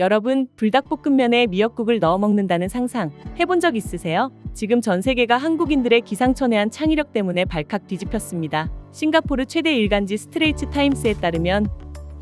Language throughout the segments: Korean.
여러분, 불닭볶음면에 미역국을 넣어 먹는다는 상상 해본 적 있으세요? 지금 전 세계가 한국인들의 기상천외한 창의력 때문에 발칵 뒤집혔습니다. 싱가포르 최대 일간지 스트레이트 타임스에 따르면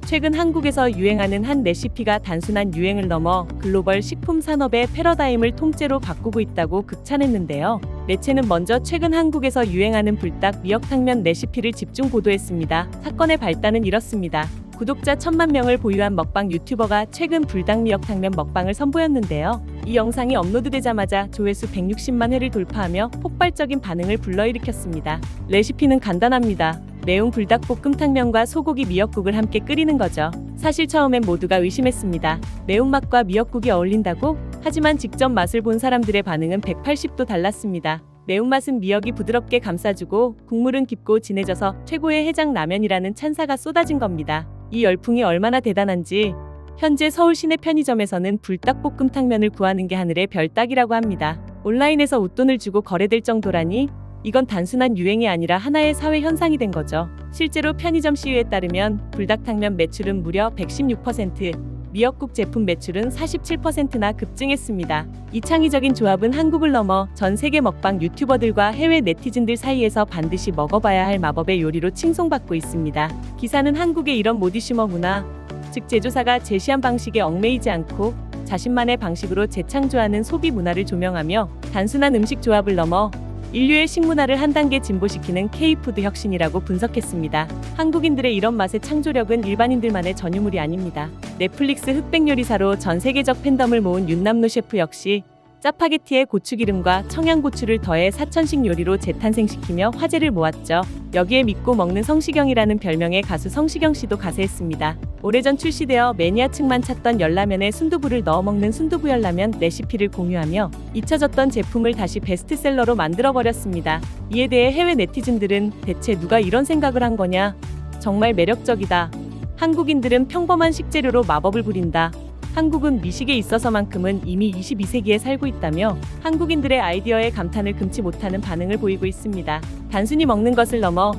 최근 한국에서 유행하는 한 레시피가 단순한 유행을 넘어 글로벌 식품 산업의 패러다임을 통째로 바꾸고 있다고 극찬했는데요. 매체는 먼저 최근 한국에서 유행하는 불닭 미역탕면 레시피를 집중 보도했습니다. 사건의 발단은 이렇습니다. 구독자 천만 명을 보유한 먹방 유튜버가 최근 불닭 미역탕면 먹방을 선보였는데요. 이 영상이 업로드되자마자 조회수 160만 회를 돌파하며 폭발적인 반응을 불러일으켰습니다. 레시피는 간단합니다. 매운 불닭볶음탕면과 소고기 미역국을 함께 끓이는 거죠. 사실 처음엔 모두가 의심했습니다. 매운맛과 미역국이 어울린다고? 하지만 직접 맛을 본 사람들의 반응은 180도 달랐습니다. 매운맛은 미역이 부드럽게 감싸주고 국물은 깊고 진해져서 최고의 해장 라면이라는 찬사가 쏟아진 겁니다. 이 열풍이 얼마나 대단한지 현재 서울 시내 편의점에서는 불닭볶음탕면을 구하는 게 하늘의 별따기라고 합니다. 온라인에서 웃돈을 주고 거래될 정도라니 이건 단순한 유행이 아니라 하나의 사회 현상이 된 거죠. 실제로 편의점 시위에 따르면 불닭탕면 매출은 무려 116%, 미역국 제품 매출은 47%나 급증했습니다. 이 창의적인 조합은 한국을 넘어 전 세계 먹방 유튜버들과 해외 네티즌들 사이에서 반드시 먹어봐야 할 마법의 요리로 칭송받고 있습니다. 기사는 한국의 이런 모디슈머 문화, 즉 제조사가 제시한 방식에 얽매이지 않고 자신만의 방식으로 재창조하는 소비 문화를 조명하며 단순한 음식 조합을 넘어 인류의 식문화를 한 단계 진보시키는 K푸드 혁신이라고 분석했습니다. 한국인들의 이런 맛의 창조력은 일반인들만의 전유물이 아닙니다. 넷플릭스 흑백 요리사로 전 세계적 팬덤을 모은 윤남노 셰프 역시 짜파게티에 고추기름과 청양고추를 더해 사천식 요리로 재탄생시키며 화제를 모았죠. 여기에 믿고 먹는 성시경이라는 별명의 가수 성시경 씨도 가세했습니다. 오래전 출시되어 매니아층만 찾던 열라면에 순두부를 넣어 먹는 순두부 열라면 레시피를 공유하며 잊혀졌던 제품을 다시 베스트셀러로 만들어 버렸습니다. 이에 대해 해외 네티즌들은 대체 누가 이런 생각을 한 거냐? 정말 매력적이다. 한국인들은 평범한 식재료로 마법을 부린다. 한국은 미식에 있어서만큼은 이미 22세기에 살고 있다며 한국인들의 아이디어에 감탄을 금치 못하는 반응을 보이고 있습니다. 단순히 먹는 것을 넘어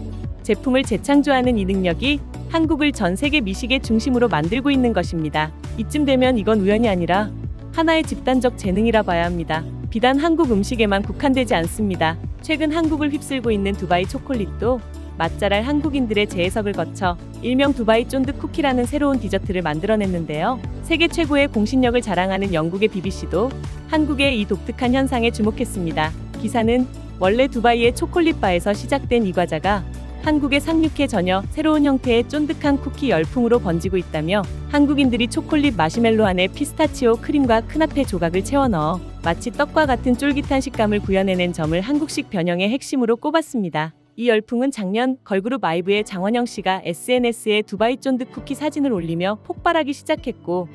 제품을 재창조하는 이 능력이 한국을 전 세계 미식의 중심으로 만들고 있는 것입니다. 이쯤 되면 이건 우연이 아니라 하나의 집단적 재능이라 봐야 합니다. 비단 한국 음식에만 국한되지 않습니다. 최근 한국을 휩쓸고 있는 두바이 초콜릿도 맛잘알 한국인들의 재해석을 거쳐 일명 두바이 쫀득 쿠키라는 새로운 디저트를 만들어냈는데요. 세계 최고의 공신력을 자랑하는 영국의 BBC도 한국의 이 독특한 현상에 주목했습니다. 기사는 원래 두바이의 초콜릿바에서 시작된 이 과자가 한국에 상륙해 전혀 새로운 형태의 쫀득한 쿠키 열풍으로 번지고 있다며 한국인들이 초콜릿 마시멜로 안에 피스타치오 크림과 크나페 조각을 채워 넣어 마치 떡과 같은 쫄깃한 식감을 구현해낸 점을 한국식 변형의 핵심으로 꼽았습니다. 이 열풍은 작년 걸그룹 아이브의 장원영 씨가 SNS에 두바이 쫀득 쿠키 사진을 올리며 폭발하기 시작했고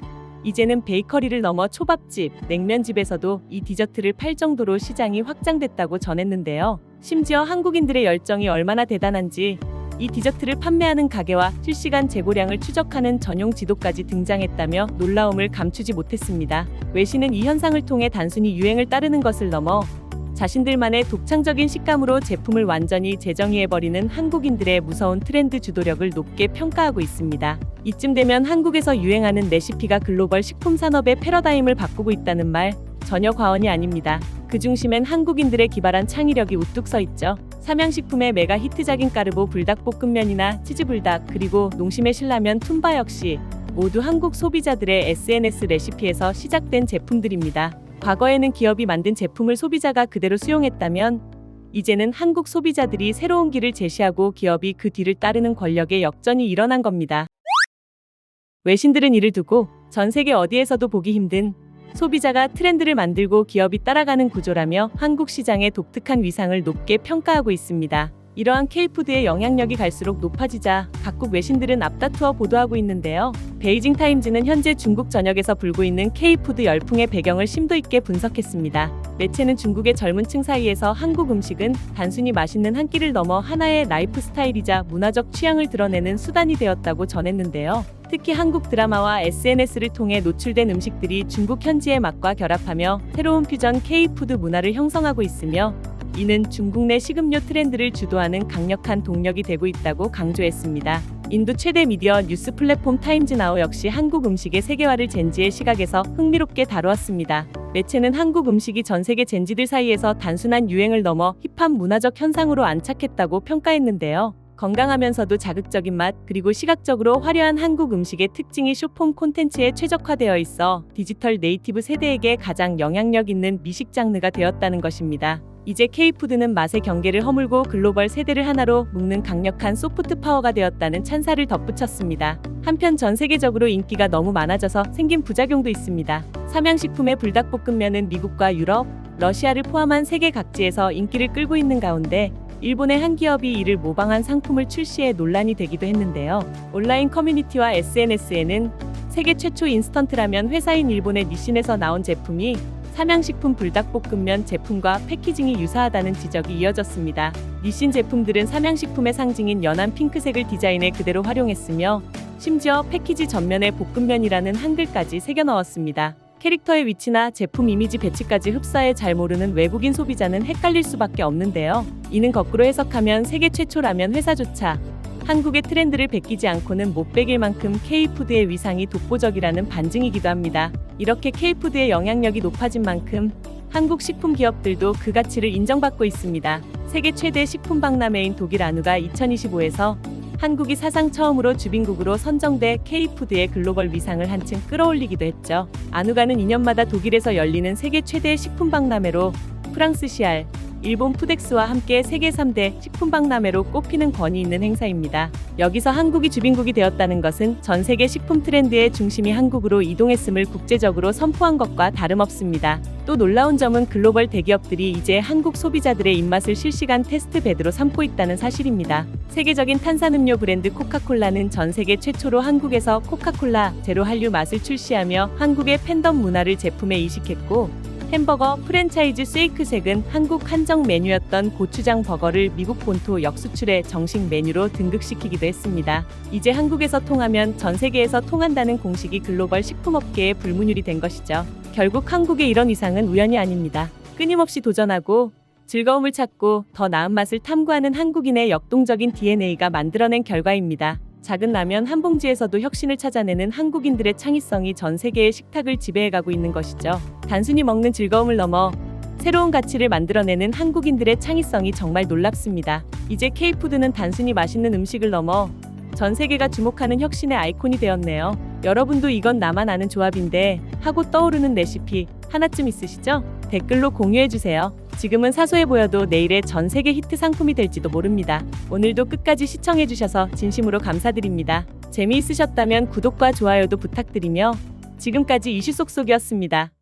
이제는 베이커리를 넘어 초밥집, 냉면집에서도 이 디저트를 팔 정도로 시장이 확장됐다고 전했는데요. 심지어 한국인들의 열정이 얼마나 대단한지 이 디저트를 판매하는 가게와 실시간 재고량을 추적하는 전용 지도까지 등장했다며 놀라움을 감추지 못했습니다. 외신은 이 현상을 통해 단순히 유행을 따르는 것을 넘어 자신들만의 독창적인 식감으로 제품을 완전히 재정의해버리는 한국인들의 무서운 트렌드 주도력을 높게 평가하고 있습니다. 이쯤 되면 한국에서 유행하는 레시피가 글로벌 식품 산업의 패러다임을 바꾸고 있다는 말 전혀 과언이 아닙니다. 그 중심엔 한국인들의 기발한 창의력이 우뚝 서 있죠. 삼양식품의 메가 히트작인 까르보 불닭볶음면이나 치즈불닭 그리고 농심의 신라면 툰바 역시 모두 한국 소비자들의 SNS 레시피에서 시작된 제품들입니다. 과거에는 기업이 만든 제품을 소비자가 그대로 수용했다면 이제는 한국 소비자들이 새로운 길을 제시하고 기업이 그 뒤를 따르는 권력의 역전이 일어난 겁니다. 외신들은 이를 두고 전 세계 어디에서도 보기 힘든 소비자가 트렌드를 만들고 기업이 따라가는 구조라며 한국 시장의 독특한 위상을 높게 평가하고 있습니다. 이러한 K푸드의 영향력이 갈수록 높아지자 각국 외신들은 앞다투어 보도하고 있는데요. 베이징 타임즈는 현재 중국 전역에서 불고 있는 K푸드 열풍의 배경을 심도 있게 분석했습니다. 매체는 중국의 젊은 층 사이에서 한국 음식은 단순히 맛있는 한 끼를 넘어 하나의 라이프 스타일이자 문화적 취향을 드러내는 수단이 되었다고 전했는데요. 특히 한국 드라마와 SNS를 통해 노출된 음식들이 중국 현지의 맛과 결합하며 새로운 퓨전 K푸드 문화를 형성하고 있으며 이는 중국 내 식음료 트렌드를 주도하는 강력한 동력이 되고 있다고 강조했습니다. 인도 최대 미디어 뉴스 플랫폼 타임즈나우 역시 한국 음식의 세계화를 젠지의 시각에서 흥미롭게 다루었습니다. 매체는 한국 음식이 전 세계 젠지들 사이에서 단순한 유행을 넘어 힙한 문화적 현상으로 안착했다고 평가했는데요. 건강하면서도 자극적인 맛 그리고 시각적으로 화려한 한국 음식의 특징이 쇼폼 콘텐츠에 최적화되어 있어 디지털 네이티브 세대에게 가장 영향력 있는 미식 장르가 되었다는 것입니다. 이제 K푸드는 맛의 경계를 허물고 글로벌 세대를 하나로 묶는 강력한 소프트 파워가 되었다는 찬사를 덧붙였습니다. 한편 전 세계적으로 인기가 너무 많아져서 생긴 부작용도 있습니다. 삼양식품의 불닭볶음면은 미국과 유럽, 러시아를 포함한 세계 각지에서 인기를 끌고 있는 가운데 일본의 한 기업이 이를 모방한 상품을 출시해 논란이 되기도 했는데요. 온라인 커뮤니티와 SNS에는 세계 최초 인스턴트 라면 회사인 일본의 니신에서 나온 제품이 삼양식품 불닭볶음면 제품과 패키징이 유사하다는 지적이 이어졌습니다. 니신 제품들은 삼양식품의 상징인 연한 핑크색을 디자인에 그대로 활용했으며 심지어 패키지 전면에 볶음면이라는 한글까지 새겨 넣었습니다. 캐릭터의 위치나 제품 이미지 배치까지 흡사해 잘 모르는 외국인 소비자는 헷갈릴 수밖에 없는데요. 이는 거꾸로 해석하면 세계 최초 라면 회사조차 한국의 트렌드를 베끼지 않고는 못 베길 만큼 K푸드의 위상이 독보적이라는 반증이기도 합니다. 이렇게 K푸드의 영향력이 높아진 만큼 한국 식품 기업들도 그 가치를 인정받고 있습니다. 세계 최대 식품 박람회인 독일 아누가 2025에서 한국이 사상 처음으로 주빈국으로 선정돼 K푸드의 글로벌 위상을 한층 끌어올리기도 했죠. 아누가는 2년마다 독일에서 열리는 세계 최대 식품 박람회로 프랑스 시알, 일본 푸덱스와 함께 세계 3대 식품 박람회로 꼽히는 권위 있는 행사입니다. 여기서 한국이 주빈국이 되었다는 것은 전 세계 식품 트렌드의 중심이 한국으로 이동했음을 국제적으로 선포한 것과 다름없습니다. 또 놀라운 점은 글로벌 대기업들이 이제 한국 소비자들의 입맛을 실시간 테스트 베드로 삼고 있다는 사실입니다. 세계적인 탄산음료 브랜드 코카콜라는 전 세계 최초로 한국에서 코카콜라 제로 한류 맛을 출시하며 한국의 팬덤 문화를 제품에 이식했고 햄버거 프랜차이즈 쉐이크색은 한국 한정 메뉴였던 고추장 버거를 미국 본토 역수출의 정식 메뉴로 등극시키기도 했습니다. 이제 한국에서 통하면 전 세계에서 통한다는 공식이 글로벌 식품업계의 불문율이 된 것이죠. 결국 한국의 이런 위상은 우연이 아닙니다. 끊임없이 도전하고 즐거움을 찾고 더 나은 맛을 탐구하는 한국인의 역동적인 DNA가 만들어낸 결과입니다. 작은 라면 한 봉지에서도 혁신을 찾아내는 한국인들의 창의성이 전 세계의 식탁을 지배해가고 있는 것이죠. 단순히 먹는 즐거움을 넘어 새로운 가치를 만들어내는 한국인들의 창의성이 정말 놀랍습니다. 이제 K푸드는 단순히 맛있는 음식을 넘어 전 세계가 주목하는 혁신의 아이콘이 되었네요. 여러분도 이건 나만 아는 조합인데 하고 떠오르는 레시피 하나쯤 있으시죠? 댓글로 공유해주세요. 지금은 사소해 보여도 내일의 전 세계 히트 상품이 될지도 모릅니다. 오늘도 끝까지 시청해주셔서 진심으로 감사드립니다. 재미있으셨다면 구독과 좋아요도 부탁드리며 지금까지 이슈 속속이었습니다.